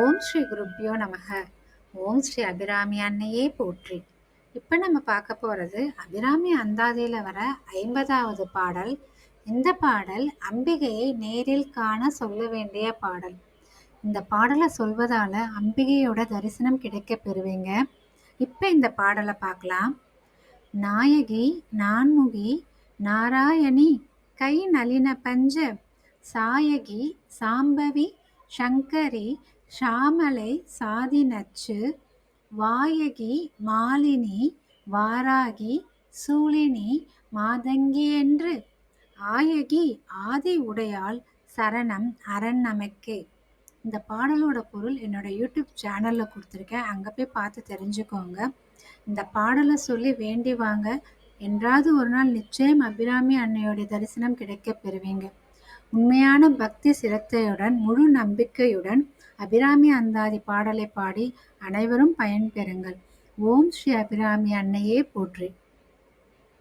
ஓம் ஸ்ரீ குருப்பியோ நமக. ஓம் ஸ்ரீ அபிராமி அன்னையே போற்றி. இப்போ நம்ம பார்க்க போகிறது அபிராமி அந்தாதியில் வர ஐம்பதாவது பாடல். இந்த பாடல் அம்பிகையை நேரில் காண சொல்ல வேண்டிய பாடல். இந்த பாடலை சொல்வதால் அம்பிகையோட தரிசனம் கிடைக்க பெறுவீங்க. இப்போ இந்த பாடலை பார்க்கலாம். நாயகி நான்முகி நாராயணி கை நளின பஞ்ச சாயகி சாம்பவி சங்கரி ஷாமலை சாதினச்சு வாயகி மாலினி வாராகி சூழினி மாதங்கி என்று. ஆயகி ஆதி உடையால் சரணம் அரண் நமக்கே. இந்த பாடலோட பொருள் என்னோட யூடியூப் சேனலில் கொடுத்துருக்கேன். அங்கே போய் பார்த்து தெரிஞ்சுக்கோங்க. இந்த பாடலை சொல்லி வேண்டி வாங்க. என்றாவது ஒரு நாள் நிச்சயம் அபிராமி அன்னையுடைய தரிசனம் கிடைக்க பெறுவீங்க. உண்மையான பக்தி சிரத்தையுடன் முழு நம்பிக்கையுடன் அபிராமி அந்தாதி பாடலை பாடி அனைவரும் பயன்பெறுங்கள் ஓம் ஸ்ரீ அபிராமி அன்னையே போற்றி.